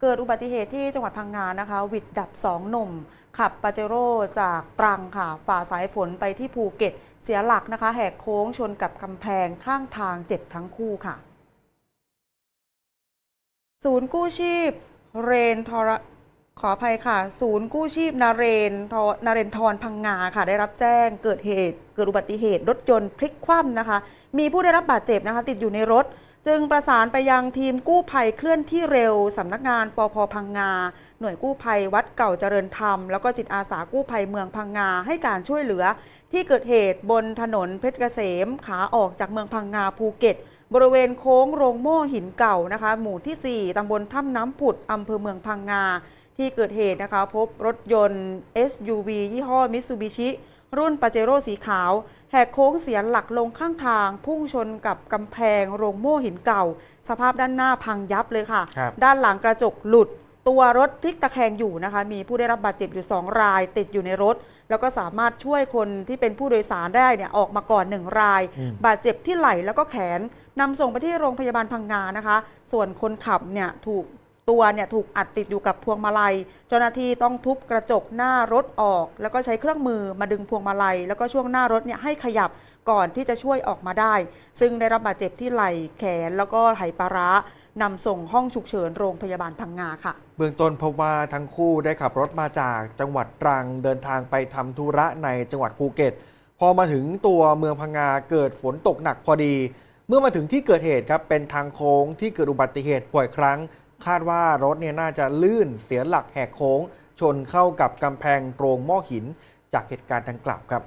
เกิดอุบัติเหตุที่จังหวัดพังงานะคะ วิดดับสองหนุ่ม ขับปาเจโร่จากตรังค่ะ ฝ่าสายฝนไปที่ภูเก็ต เสียหลักนะคะ แหกโค้งชนกับกำแพงข้างทางเจ็บทั้งคู่ค่ะ ศูนย์กู้ชีพ เรนทรขออภัยค่ะ ศูนย์กู้ชีพนาเรนทนาเรนทรพังงาค่ะ ได้รับแจ้งเกิดเหตุ เกิดอุบัติเหตุรถยนต์พลิกคว่ำนะคะ มีผู้ได้รับบาดเจ็บนะคะ ติดอยู่ในรถ จึงประสานไปยังทีมกู้ภัยเคลื่อนที่เร็วสำนักงานปพพังงา หน่วยกู้ภัยวัดเก่าเจริญธรรม แล้วก็จิตอาสากู้ภัยเมืองพังงาให้การช่วยเหลือ ที่เกิดเหตุบนถนนเพชรเกษมขาออกจากเมืองพังงาภูเก็ต บริเวณโค้งโรงโม่หินเก่านะคะ หมู่ที่ 4ตำบลถ้ำน้ำผุดอำเภอเมืองพังงา ที่เกิดเหตุนะคะ พบรถยนต์ SUV ยี่ห้อมิ t ซูบิชิ รุ่นปาเจโร่สีขาว แหกโค้งเสียหลักลงข้างทาง พุ่งชนกับกำแพงโรงโม่หินเก่า สภาพด้านหน้าพังยับเลยค่ะครับด้านหลังกระจกหลุด ตัวรถพลิกตะแคงอยู่นะคะ มีผู้ได้รับบาดเจ็บอยู่ 2 ราย ติดอยู่ในรถ แล้วก็สามารถช่วยคนที่เป็นผู้โดยสารได้เนี่ยออกมาก่อน1รายอืมบาดเจ็บที่ไหล่แล้วก็แขนนำส่งไปที่โรงพยาบาลพังงานะคะ ส่วนคนขับเนี่ยถูก ตัวเนี่ยถูกอัดติดอยู่กับพวงมาลัย เจ้าหน้าที่ต้องทุบกระจกหน้ารถออก แล้วก็ใช้เครื่องมือมาดึงพวงมาลัย แล้วก็ช่วงหน้ารถเนี่ยให้ขยับก่อนที่จะช่วยออกมาได้ ซึ่งได้รับบาดเจ็บที่ไหล่แขนแล้วก็ไหปลาร้านำส่งห้องฉุกเฉินโรงพยาบาลพังงาค่ะ เบื้องต้นพบว่าทั้งคู่ได้ขับรถมาจากจังหวัดตรังเดินทางไปทำธุระในจังหวัดภูเก็ต พอมาถึงตัวเมืองพังงาเกิดฝนตกหนักพอดี เมื่อมาถึงที่เกิดเหตุครับเป็นทางโค้งที่เกิดอุบัติเหตุบ่อยครั้ง คาดว่ารถเนี่ยน่าจะลื่นเสียหลักแหกโค้ง ชนเข้ากับกำแพงโรงหม้อหินจากเหตุการณ์ดังกล่าวครับ